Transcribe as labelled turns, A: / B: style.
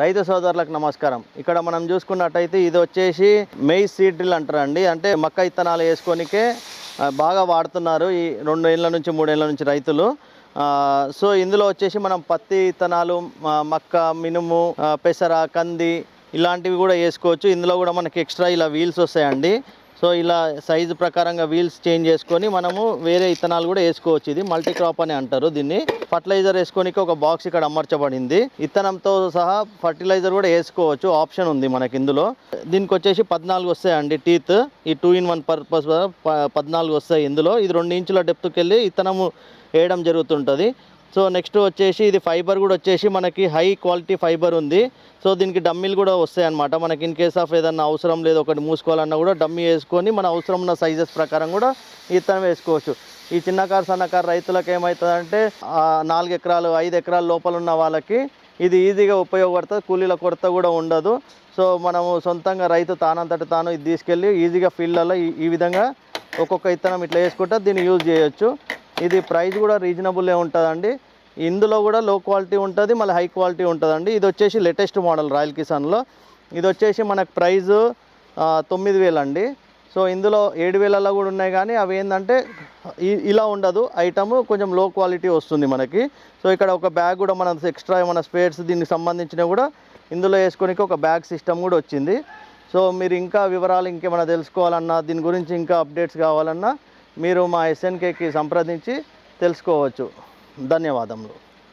A: రైతు సోదరులకు నమస్కారం. ఇక్కడ మనం చూసుకున్నట్టయితే ఇది వచ్చేసి మెయిస్ సీడ్ డ్రిల్ అంటారండి. అంటే మక్క ఇత్తనాలు వేసుకోనికే బాగా వాడుతున్నారు ఈ రెండు ఏళ్ళ నుంచి మూడేళ్ళ నుంచి రైతులు. సో ఇందులో వచ్చేసి మనం పత్తి ఇత్తనాలు మక్క మినుము పెసర కంది ఇలాంటివి కూడా వేసుకోవచ్చు. ఇందులో కూడా మనకి ఎక్స్ట్రా ఇలా వీల్స్ వస్తాయండి. సో ఇలా సైజు ప్రకారంగా వీల్స్ చేంజ్ చేసుకొని మనము వేరే ఇత్తనాలు కూడా వేసుకోవచ్చు. ఇది మల్టీ క్రాప్ అని అంటారు దీన్ని. ఫర్టిలైజర్ వేసుకోనికి ఒక బాక్స్ ఇక్కడ అమర్చబడింది. ఇత్తనంతో సహా ఫర్టిలైజర్ కూడా వేసుకోవచ్చు. ఆప్షన్ ఉంది మనకి ఇందులో. దీనికి వచ్చేసి పద్నాలుగు వస్తాయండి టీత్. ఈ టూ ఇన్ వన్ పర్పస్ పద్నాలుగు వస్తాయి ఇందులో. ఇది రెండు ఇంచుల డెప్త్కి వెళ్ళి ఇత్తనము వేయడం జరుగుతుంటుంది. సో నెక్స్ట్ వచ్చేసి ఇది ఫైబర్ కూడా వచ్చేసి మనకి హై క్వాలిటీ ఫైబర్ ఉంది. సో దీనికి డమ్మీలు కూడా వస్తాయి అనమాట మనకి ఇన్ కేస్ ఆఫ్ ఏదన్నా అవసరం లేదు ఒకటి మూసుకోవాలన్నా కూడా డమ్మీ వేసుకొని మన అవసరం ఉన్న సైజెస్ ప్రకారం కూడా ఇత్తనం వేసుకోవచ్చు. ఈ చిన్నకారు సన్నకారు రైతులకు ఏమవుతుందంటే నాలుగు ఎకరాలు ఐదు ఎకరాల లోపల ఉన్న వాళ్ళకి ఇది ఈజీగా ఉపయోగపడుతుంది కూలీల కొరత కూడా ఉండదు. సో మనము సొంతంగా రైతు తానంతట తాను ఇది తీసుకెళ్ళి ఈజీగా ఫీల్డ్లలో ఈ ఈ విధంగా ఒక్కొక్క ఇత్తనం ఇట్లా వేసుకుంటే దీన్ని యూజ్ చేయొచ్చు. ఇది ప్రైస్ కూడా రీజనబుల్లే ఉంటుందండి. ఇందులో కూడా లో క్వాలిటీ ఉంటుంది మళ్ళీ హై క్వాలిటీ ఉంటుందండి. ఇది వచ్చేసి లేటెస్ట్ మోడల్ రాయల్ కిసాన్లో ఇది వచ్చేసి మనకు ప్రైజు తొమ్మిది వేలండి సో ఇందులో ఏడు వేలలో కూడా ఉన్నాయి కానీ అవి ఏంటంటే ఇలా ఉండదు. ఐటమ్ కొంచెం లో క్వాలిటీ వస్తుంది మనకి. సో ఇక్కడ ఒక బ్యాగ్ కూడా మన ఎక్స్ట్రా ఏమైనా స్పేర్స్ దీనికి సంబంధించినవి కూడా ఇందులో వేసుకోనికి ఒక బ్యాగ్ సిస్టమ్ కూడా వచ్చింది. సో మీరు ఇంకా వివరాలు ఇంకేమైనా తెలుసుకోవాలన్నా దీని గురించి ఇంకా అప్డేట్స్ కావాలన్నా మీరు మా ఎస్ఎన్కేకి సంప్రదించి తెలుసుకోవచ్చు. ధన్యవాదములు.